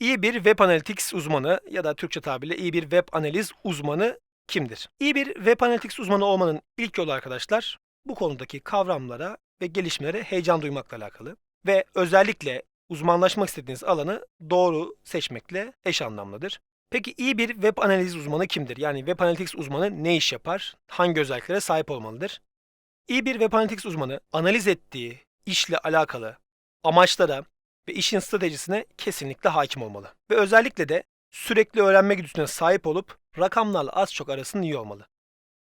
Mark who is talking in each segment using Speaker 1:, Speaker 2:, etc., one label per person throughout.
Speaker 1: İyi bir web analytics uzmanı ya da Türkçe tabirle iyi bir web analiz uzmanı kimdir? İyi bir web analytics uzmanı olmanın ilk yolu arkadaşlar bu konudaki kavramlara ve gelişmelere heyecan duymakla alakalı ve özellikle uzmanlaşmak istediğiniz alanı doğru seçmekle eş anlamlıdır. Peki iyi bir web analiz uzmanı kimdir? Yani web analytics uzmanı ne iş yapar? Hangi özelliklere sahip olmalıdır? İyi bir web analytics uzmanı analiz ettiği işle alakalı amaçlara ve işin stratejisine kesinlikle hakim olmalı. Ve özellikle de sürekli öğrenme güdüsüne sahip olup rakamlarla az çok arasının iyi olmalı.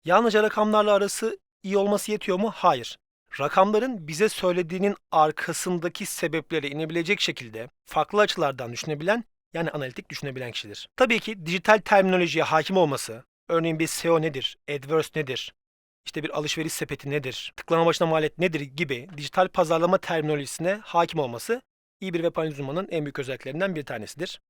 Speaker 1: Yalnızca rakamlarla arası iyi olması yetiyor mu? Hayır. Rakamların bize söylediğinin arkasındaki sebepleri inebilecek şekilde farklı açılardan düşünebilen yani analitik düşünebilen kişidir. Tabii ki dijital terminolojiye hakim olması, örneğin bir SEO nedir, AdWords nedir, işte bir alışveriş sepeti nedir, tıklama başına maliyet nedir gibi dijital pazarlama terminolojisine hakim olması iyi bir web analiz uzmanının en büyük özelliklerinden bir tanesidir.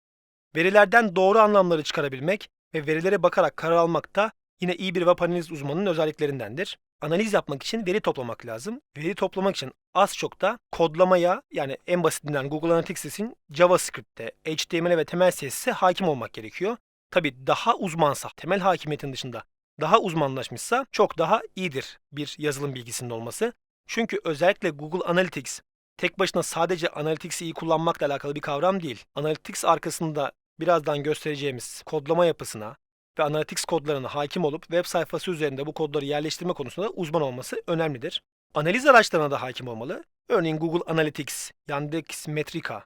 Speaker 1: Verilerden doğru anlamları çıkarabilmek ve verilere bakarak karar almak da yine iyi bir web analiz uzmanının özelliklerindendir. Analiz yapmak için veri toplamak lazım. Veri toplamak için az çok da kodlamaya yani en basitinden Google Analytics için JavaScript'te, HTML ve temel CSS'e hakim olmak gerekiyor. Tabi daha uzmansa, temel hakimiyetin dışında daha uzmanlaşmışsa çok daha iyidir bir yazılım bilgisinin olması. Çünkü özellikle Google Analytics tek başına sadece Analytics'i iyi kullanmakla alakalı bir kavram değil. Analytics arkasında birazdan göstereceğimiz kodlama yapısına ve Analytics kodlarına hakim olup web sayfası üzerinde bu kodları yerleştirme konusunda uzman olması önemlidir. Analiz araçlarına da hakim olmalı. Örneğin Google Analytics, Yandex Metrika,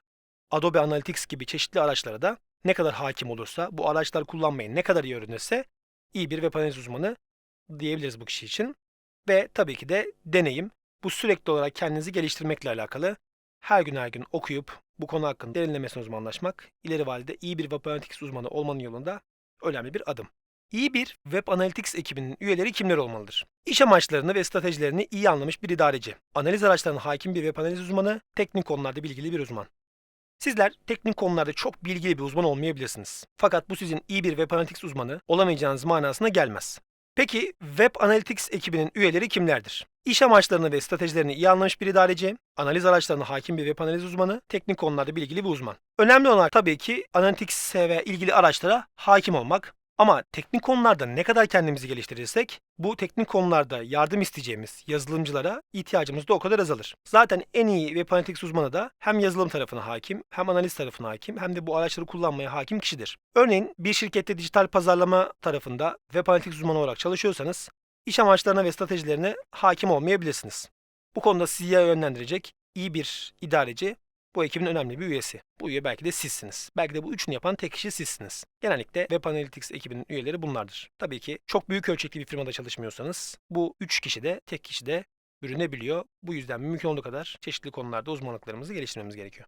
Speaker 1: Adobe Analytics gibi çeşitli araçlara da ne kadar hakim olursa, bu araçlar kullanmayı ne kadar iyi öğrenirse iyi bir web analiz uzmanı diyebiliriz bu kişi için. Ve tabii ki de deneyim. Bu sürekli olarak kendinizi geliştirmekle alakalı. Her gün her gün okuyup bu konu hakkında derinlemesine uzmanlaşmak, ileri vadede iyi bir web analytics uzmanı olmanın yolunda önemli bir adım. İyi bir web analytics ekibinin üyeleri kimler olmalıdır? İş amaçlarını ve stratejilerini iyi anlamış bir idareci, analiz araçlarına hakim bir web analiz uzmanı, teknik konularda bilgili bir uzman. Sizler teknik konularda çok bilgili bir uzman olmayabilirsiniz. Fakat bu sizin iyi bir web analytics uzmanı olamayacağınız manasına gelmez. Peki Web Analytics ekibinin üyeleri kimlerdir? İş amaçlarını ve stratejilerini iyi anlamış bir idareci, analiz araçlarına hakim bir web analiz uzmanı, teknik konularda bilgili bir uzman. Önemli olan tabii ki Analytics'e ve ilgili araçlara hakim olmak. Ama teknik konularda ne kadar kendimizi geliştirirsek bu teknik konularda yardım isteyeceğimiz yazılımcılara ihtiyacımız da o kadar azalır. Zaten en iyi web analytics uzmanı da hem yazılım tarafına hakim, hem analiz tarafına hakim, hem de bu araçları kullanmaya hakim kişidir. Örneğin bir şirkette dijital pazarlama tarafında web analytics uzmanı olarak çalışıyorsanız iş amaçlarına ve stratejilerine hakim olmayabilirsiniz. Bu konuda sizi yönlendirecek iyi bir idareci bu ekibin önemli bir üyesi. Bu üye belki de sizsiniz. Belki de bu üçünü yapan tek kişi sizsiniz. Genellikle Web Analytics ekibinin üyeleri bunlardır. Tabii ki çok büyük ölçekli bir firmada çalışmıyorsanız bu üç kişi de tek kişi de bürünebiliyor. Bu yüzden mümkün olduğu kadar çeşitli konularda uzmanlıklarımızı geliştirmemiz gerekiyor.